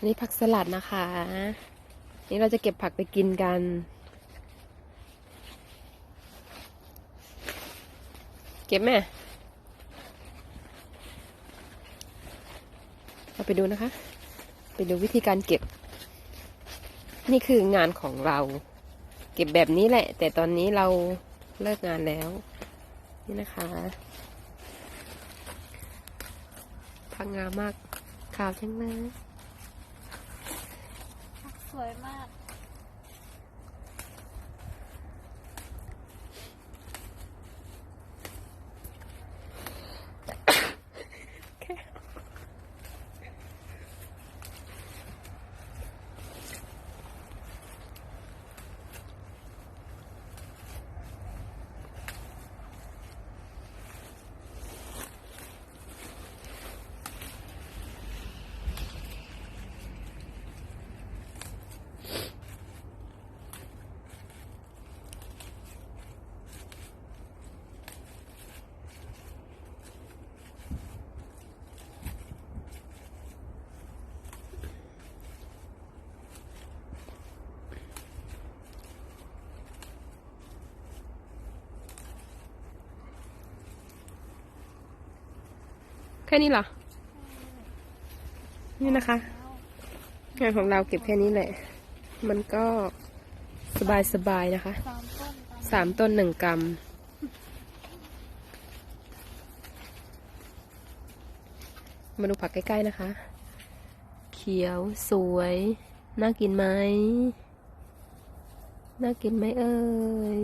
อันนี้ผักสลัดนะคะ นี่เราจะเก็บผักไปกินกัน เก็บแม่เราไปดูนะคะ ไปดูวิธีการเก็บ นี่คืองานของเรา เก็บแบบนี้แหละ แต่ตอนนี้เราเลิกงานแล้ว นี่นะคะพังงามมากขาวจังเลย วยมาก แค่นี้เหรอ นี่นะคะ งานของเราเก็บแค่นี้แหละ มันก็สบายสบายๆนะคะสามต้นตามสามต้นหนึ่งกรัม มาดูผักใกล้ ๆ นะคะ เขียวสวย น่ากินไหม น่ากินไหมเอ่ย